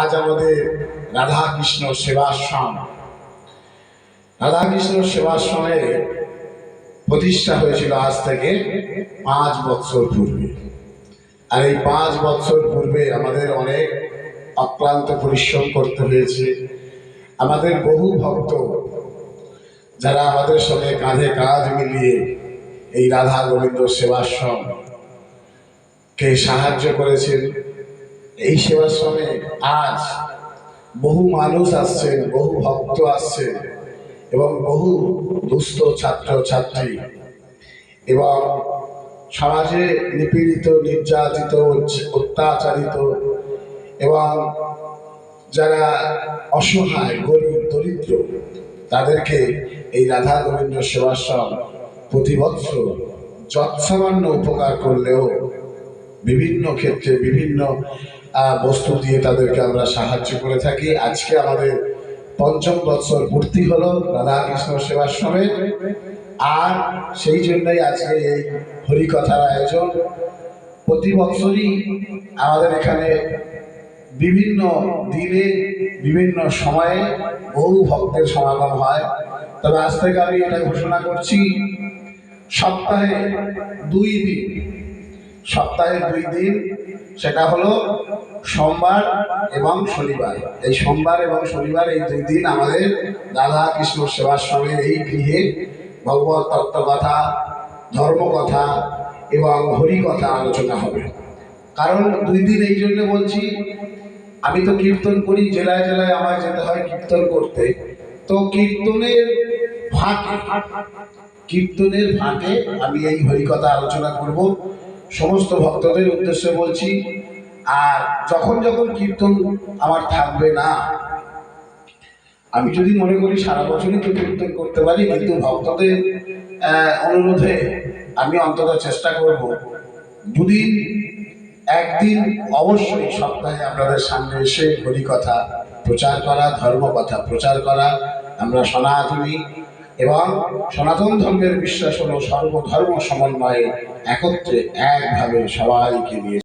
আজ আমাদের রাধা কৃষ্ণ সেবাশ্রম। রাধা কৃষ্ণ সেবাশ্রমে প্রতিষ্ঠা হয়েছিল আজ থেকে পাঁচ বছর পূর্বে। আর এই পাঁচ বছর পূর্বে আমাদের অনেক অক্লান্ত পরিশ্রম করতে হয়েছে। আমাদের বহু ভক্ত যারা আমাদের সঙ্গে কাঁধে কাঁধ মিলিয়ে এই রাধা গোবিন্দ সেবাশ্রম কে সাহায্য করেছেন এই সেবাশ্রমে আজ বহু মানুষ আসছেন, বহু ভক্ত আসছেন এবং বহু দুস্থ ছাত্র, ছাত্রী। এবং সমাজে নিপীড়িত, নির্যাতিত, অত্যাচারিত এবং যারা অসহায়, গরিব, দরিদ্র, তাদেরকে এই রাধা গোবিন্দ সেবাশ্রম প্রতি বছর যৎসামান্য উপকার করলেও বিভিন্ন ক্ষেত্রে বিভিন্ন বস্তু দিয়ে তাদেরকে আমরা সাহায্য করে থাকি। আজকে আমাদের পঞ্চম বৎসর পূর্তি হলো রাধাকৃষ্ণ সেবাশ্রমে। আর সেই জন্যই আজকে এই হরিকথার আয়োজন। প্রতি বছরই আমাদের এখানে বিভিন্ন দিনে, বিভিন্ন সময়ে বহু ভক্তের সমাগম হয়। তবে আজ থেকে আমি এটা ঘোষণা করছি, সপ্তাহে দুই দিন, সপ্তাহে দুই দিন, সেটা হলো সোমবার এবং শনিবার। এই সোমবার এবং শনিবার এই দুই দিন আমাদের রাধা কৃষ্ণ সেবাশ্রমের এই গৃহে ভগবত তত্ত্বকথা, ধর্মকথা এবং হরিকথা আলোচনা হবে। কারণ দুই দিন এই জন্য বলছি, আমি তো কীর্তন করি, জেলায় জেলায় আমায় যেতে হয় কীর্তন করতে। তো কীর্তনের ফাঁকে কীর্তনের ফাঁকে আমি এই হরিকথা আলোচনা করব। সমস্ত ভক্তদের উদ্দেশ্যে বলছি আর যখন যখন কীর্তন আমার থাকবে না, আমি যদি মনে করি সারা বছরই তো কীর্তন করতে পারি, কিন্তু ভক্তদের অনুরোধে আমি অন্তত চেষ্টা করব দুদিন, একদিন অবশ্যই সপ্তাহে আপনাদের সামনে এসে হরিকথা প্রচার করা ধর্ম কথা প্রচার করা, আমরা সনাতনী এবং সনাতন ধর্মের বিশ্বাস হলো সর্বধর্ম সমন্বয়ে একত্রে একভাবে সবাইকে নিয়ে